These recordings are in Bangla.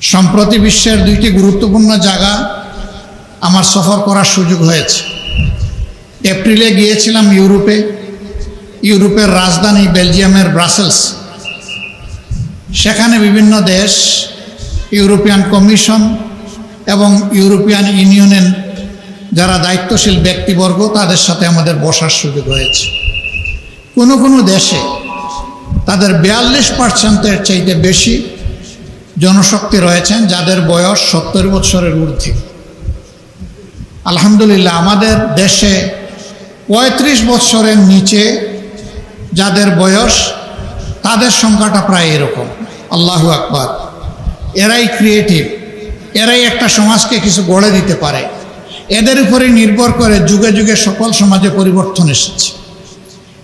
সম্প্রতি বিশ্বের দুইটি গুরুত্বপূর্ণ জায়গা আমার সফর করার সুযোগ হয়েছে। এপ্রিলে গিয়েছিলাম ইউরোপে, ইউরোপের রাজধানী বেলজিয়ামের ব্রাসেলস। সেখানে বিভিন্ন দেশ, ইউরোপিয়ান কমিশন এবং ইউরোপিয়ান ইউনিয়নের যারা দায়িত্বশীল ব্যক্তিবর্গ, তাদের সাথে আমাদের বসার সুযোগ হয়েছে। কোনো কোনো দেশে তাদের বিয়াল্লিশ পার্সেন্টের চাইতে বেশি জনশক্তি রয়েছেন যাদের বয়স সত্তর বছরের ঊর্ধ্বে। আলহামদুলিল্লাহ, আমাদের দেশে পঁয়ত্রিশ বছরের নিচে যাদের বয়স, তাদের সংখ্যাটা প্রায় এরকম। আল্লাহু আকবার। এরাই ক্রিয়েটিভ এরাই একটা সমাজকে কিছু গড়ে দিতে পারে। এদের উপরে নির্ভর করে যুগে যুগে সকল সমাজে পরিবর্তন এসেছে।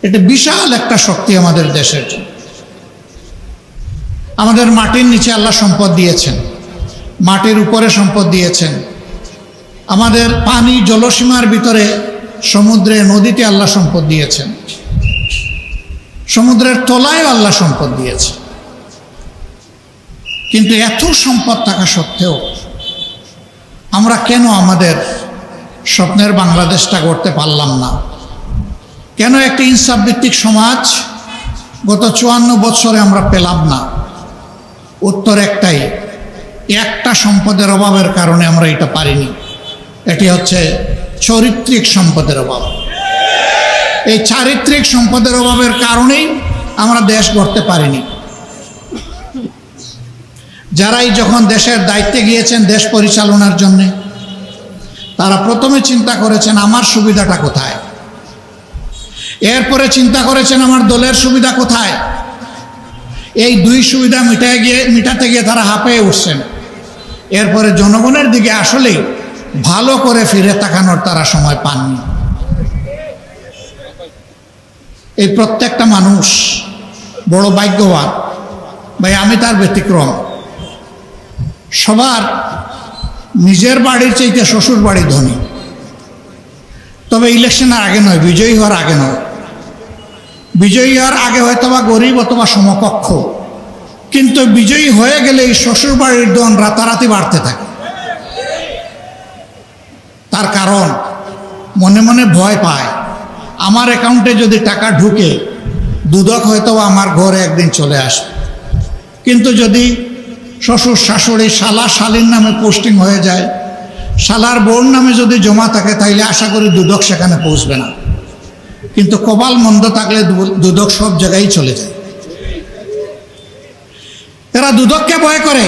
এটা বিশাল একটা শক্তি আমাদের দেশের জন্য। আমাদের মাটির নিচে আল্লাহ সম্পদ দিয়েছেন। মাটির উপরে সম্পদ দিয়েছেন। আমাদের পানি জলসীমার ভিতরে সমুদ্রে, নদীতে আল্লাহ সম্পদ দিয়েছেন। সমুদ্রের তলায় আল্লাহ সম্পদ দিয়েছে কিন্তু এত সম্পদ থাকা সত্ত্বেও আমরা কেন আমাদের স্বপ্নের বাংলাদেশটা করতে পারলাম না? কেন একটি ইনসাফ ভিত্তিক সমাজ গত চুয়ান্ন বছরে আমরা পেলাম না? উত্তর একটাই, একটা সম্পদের অভাবের কারণে আমরা এটা পারিনি। এটি হচ্ছে চরিত্রিক সম্পদের অভাব। এই চারিত্রিক সম্পদের অভাবের কারণেই আমরা দেশ গড়তে পারিনি। যারাই যখন দেশের দায়িত্বে গিয়েছেন দেশ পরিচালনার জন্যে, তারা প্রথমে চিন্তা করেছেন, আমার সুবিধাটা কোথায়? এরপরে চিন্তা করেছেন, আমার দলের সুবিধা কোথায়? এই দুই সুবিধা মিটায় গিয়ে, মিটাতে গিয়ে তারা হাঁপিয়ে উঠছেন। এরপরে জনগণের দিকে আসলেই ভালো করে ফিরে তাকানোর তারা সময় পাননি। এই প্রত্যেকটা মানুষ বড় ভাগ্যবান। ভাই, আমি তার ব্যতিক্রম। সবার নিজের বাড়ির চাইতে শ্বশুর বাড়ি ধনী। তবে ইলেকশনের আগে নয়, বিজয়ী হওয়ার আগে নয়। বিজয়ী হওয়ার আগে হয়তো বা গরিব অথবা সমকক্ষ। কিন্তু বিজয়ী হয়ে গেলে এই শ্বশুর বাড়ির দন রাতারাতি বাড়তে থাকে। তার কারণ, মনে মনে ভয় পায়, আমার অ্যাকাউন্টে যদি টাকা ঢুকে, দুদক হয়তো আমার ঘরে একদিন চলে আসবে। কিন্তু যদি শ্বশুর শাশুড়ি শালা শালীর নামে পোস্টিং হয়ে যায়, শালার বোন নামে যদি জমা থাকে, তাইলে আশা করি দুদক সেখানে পৌঁছবে না। কিন্তু কপাল মন্দ থাকলে দুদক সব জায়গায় চলে যায়। এরা দুদককে ভয় করে।